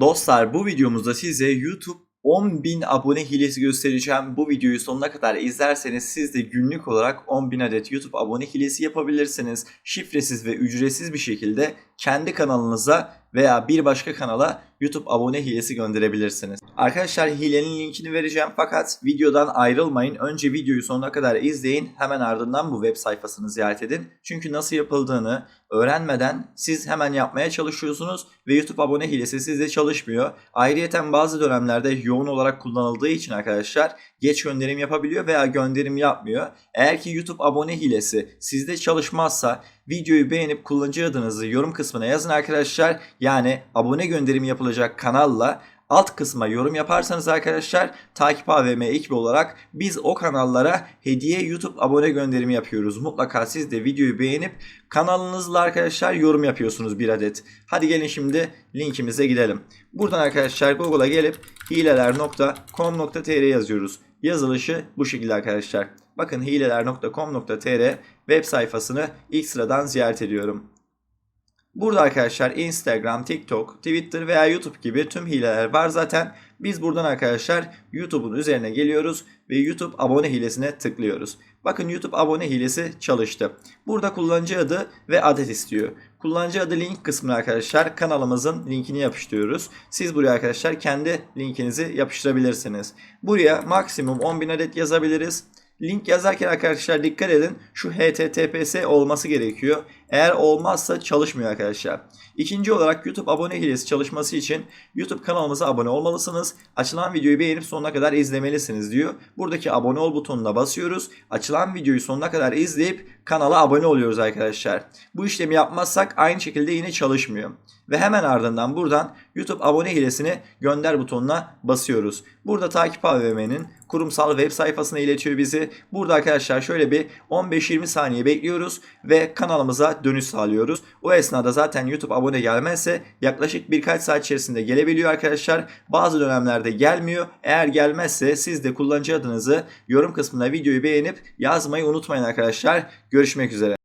Dostlar bu videomuzda size YouTube 10.000 abone hilesi göstereceğim. Bu videoyu sonuna kadar izlerseniz siz de günlük olarak 10.000 adet YouTube abone hilesi yapabilirsiniz. Şifresiz ve ücretsiz bir şekilde kendi kanalınıza veya bir başka kanala YouTube abone hilesi gönderebilirsiniz. Arkadaşlar hilenin linkini vereceğim fakat videodan ayrılmayın. Önce videoyu sonuna kadar izleyin. Hemen ardından bu web sayfasını ziyaret edin. Çünkü nasıl yapıldığını öğrenmeden siz hemen yapmaya çalışıyorsunuz ve YouTube abone hilesi sizde çalışmıyor. Ayrıyeten bazı dönemlerde yoğun olarak kullanıldığı için arkadaşlar geç gönderim yapabiliyor veya gönderim yapmıyor. Eğer ki YouTube abone hilesi sizde çalışmazsa videoyu beğenip kullanıcı adınızı yorum kısmına yazın arkadaşlar. Yani abone gönderimi yapılacak kanalla alt kısma yorum yaparsanız arkadaşlar takip AVM ekibi olarak biz o kanallara hediye YouTube abone gönderimi yapıyoruz. Mutlaka siz de videoyu beğenip kanalınızla arkadaşlar yorum yapıyorsunuz bir adet. Hadi gelin şimdi linkimize gidelim. Buradan arkadaşlar Google'a gelip hileler.com.tr yazıyoruz. Yazılışı bu şekilde arkadaşlar. Bakın hileler.com.tr web sayfasını ilk sıradan ziyaret ediyorum. Burada arkadaşlar Instagram, TikTok, Twitter veya YouTube gibi tüm hileler var zaten. Biz buradan arkadaşlar YouTube'un üzerine geliyoruz ve YouTube abone hilesine tıklıyoruz. Bakın YouTube abone hilesi çalıştı. Burada kullanıcı adı ve adet istiyor. Kullanıcı adı link kısmına arkadaşlar kanalımızın linkini yapıştırıyoruz. Siz buraya arkadaşlar kendi linkinizi yapıştırabilirsiniz. Buraya maksimum 10.000 adet yazabiliriz. Link yazarken arkadaşlar dikkat edin şu HTTPS olması gerekiyor. Eğer olmazsa çalışmıyor arkadaşlar. İkinci olarak YouTube abone hilesi çalışması için YouTube kanalımıza abone olmalısınız. Açılan videoyu beğenip sonuna kadar izlemelisiniz diyor. Buradaki abone ol butonuna basıyoruz. Açılan videoyu sonuna kadar izleyip kanala abone oluyoruz arkadaşlar. Bu işlemi yapmazsak aynı şekilde yine çalışmıyor. Ve hemen ardından buradan YouTube abone hilesini gönder butonuna basıyoruz. Burada takip AVM'nin kurumsal web sayfasına iletiyor bizi. Burada arkadaşlar şöyle bir 15-20 saniye bekliyoruz ve kanalımıza dönüş sağlıyoruz. O esnada zaten YouTube abone gelmezse yaklaşık birkaç saat içerisinde gelebiliyor arkadaşlar. Bazı dönemlerde gelmiyor. Eğer gelmezse siz de kullanıcı adınızı yorum kısmına videoyu beğenip yazmayı unutmayın arkadaşlar. Görüşmek üzere.